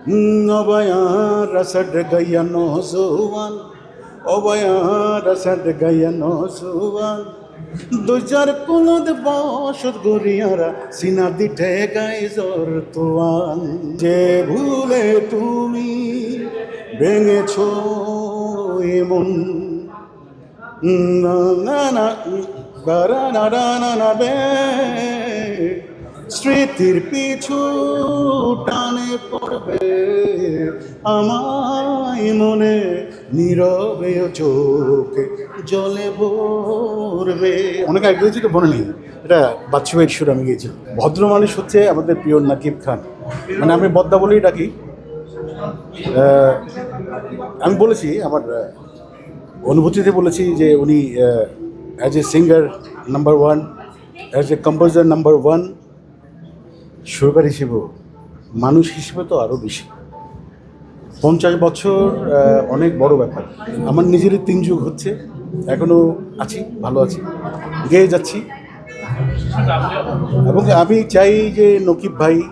অবয়া রসড গয়া নৌজুয়ান অবয়া রসড গয়া নৌজুয়ান দুজার কুলদ বসত গরিয়ারা সিনা দিঠে গাই জোর তোয়ান যে ভুলে তুমি ভেঙেছো এমন না না না না না না না স্মৃতির পিছু টানে পড়বে আমায় মনে, নীরবে চোখে জলে ভরবে। অনেক আগে গেছি তো মনে নেই, এটা ভাইয়ের সুর আমি গিয়েছি। ভদ্র মানুষ হচ্ছে আমাদের প্রিয় নাকিব খান। মানে আমি বদ্দা বলেই ডাকি। আমি বলেছি, আমার অনুভূতিতে বলেছি যে উনি as a singer number one as a composer number one সুরকার হিসেবেও মানুষ হিসেবে তো আরও বেশি। পঞ্চাশ বছর অনেক বড় ব্যাপার। আমার নিজেরই তিন যুগ হচ্ছে এখনও আছি, ভালো আছি। গেয়ে যাচ্ছি। এবং আমি চাই যে নকিব ভাই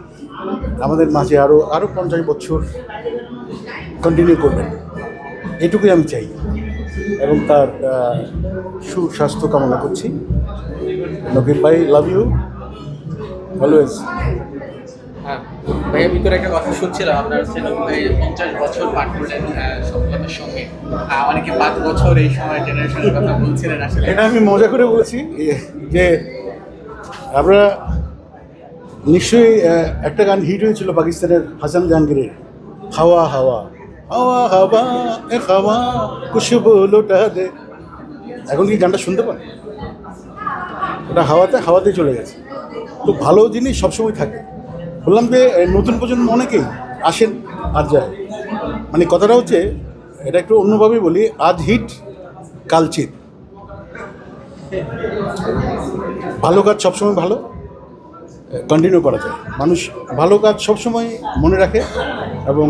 আমাদের মাঝে আরও আরও পঞ্চাশ বছর কন্টিনিউ করবেন। এটুকুই আমি চাই। এবং তার সুস্বাস্থ্য কামনা করছি। নকিব ভাই লাভ ইউ অলওয়েজ হ্যাঁ ভাইয়া ভিতরে একটা কথা শুনছিলাম আপনার ভাই পঞ্চাশ বছর পার করলেন সফলতার সঙ্গে। অনেকে পাঁচ বছর এই সময় জেনারেশনের কথা বলছিলেন আসলে। এটা আমি মজা করে বলেছি যে আমরা নিশ্চয়ই একটা গান হিট হয়েছিল পাকিস্তানের হাসান জাহাঙ্গীরের হাওয়া হাওয়া। হাওয়া হাওয়া এ হাওয়া খুশবু লোটা দে। এখন কি গানটা শুনতে পান? ওটা হাওয়াতে হাওয়াতে চলে গেছে। তো ভালো জিনিস সবসময় থাকে। বললাম যে নতুন প্রজন্ম অনেকেই আসেন আর যায়। মানে কথাটা হচ্ছে এটা একটু অন্যভাবে বলি আজ হিট কাল চিত। ভালো কাজ সবসময় ভালো কন্টিনিউ করা যায়। মানুষ ভালো কাজ সবসময় মনে রাখে এবং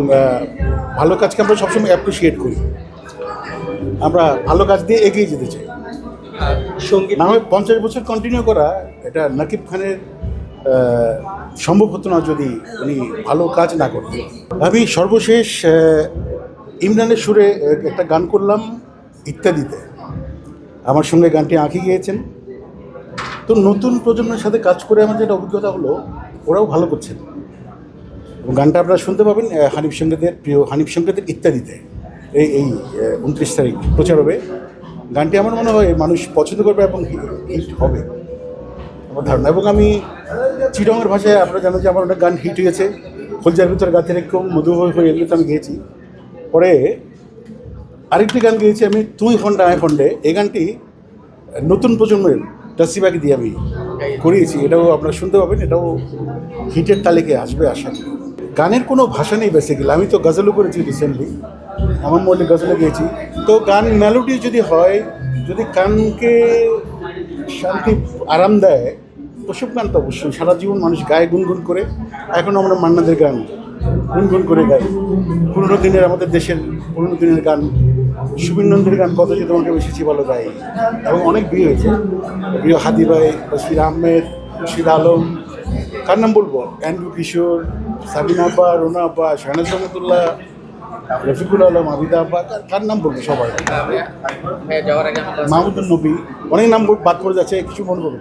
ভালো কাজকে আমরা সবসময় অ্যাপ্রিসিয়েট করি। আমরা ভালো কাজ দিয়ে এগিয়ে যেতে চাই। সংগীত না হয় পঞ্চাশ বছর কন্টিনিউ করা এটা নাকিব খানের সম্ভব হতো না যদি উনি ভালো কাজ না করতেন। আমি সর্বশেষ ইমরানের সুরে একটা গান করলাম ইত্যাদিতে। আমার সঙ্গে গানটি আঁকি গিয়েছেন। তো নতুন প্রজন্মের সাথে কাজ করে আমার যেটা অভিজ্ঞতা হলো, ওরাও ভালো করছেন। গানটা আপনারা শুনতে পাবেন হানিফ সঙ্গীতের প্রিয়, হানিফ সঙ্গীতের ইত্যাদিতে। এই এই উনত্রিশ তারিখ প্রচার হবে। গানটি আমার মনে হয় মানুষ পছন্দ করবে এবং হিট হবে। আমার ধারণা। এবং আমি চিরঙের ভাষায় আপনারা জানেন যে আমার অনেক গান হিট হয়েছে। হলজার ভিতরে গাতে রেখম মধু হয়ে এগুলো তো আমি গেয়েছি। পরে আরেকটি গান গেয়েছি আমি, তুই ফন্ডে আয় ফন্ডে এই গানটি নতুন প্রজন্মের টাসিবাকে দিয়ে আমি করিয়েছি। এটাও আপনারা শুনতে পাবেন, এটাও হিটের তালিকায় আসবে আশা করি। গানের কোনো ভাষা নেই বেসিক্যালি আমি তো গজলও করেছি রিসেন্টলি আমার মনে গজলে গিয়েছি। তো গান মেলোডি যদি হয়, যদি কানকে শান্তি আরাম দেয় ওসব গান তো অবশ্যই। সারা জীবন মানুষ গায়ে গুনগুন করে এখন আমরা মান্নাদের গান গুনগুন করে গাই। পুরনো দিনের আমাদের দেশের পুরোনো দিনের গান সুবীর নন্দের গান কত যে তোমাকে বেশি ভালো গাই। এবং অনেক বিয়ে হয়েছে। প্রিয় হাদি ভাই বশির আহমেদ রশিদ আলম কার নাম বলব? অ্যান্ড্রু কিশোর সাবিনা আব্বা রোনা আব্বা শাহনাজ রহমতুল্লাহ রফিকুল আলম আবিদা আব্বা কার- নাম বলব সবাই মাহমুদুল নবী। অনেক নাম বাদ পড়ে যাচ্ছে কিছু মনে করুন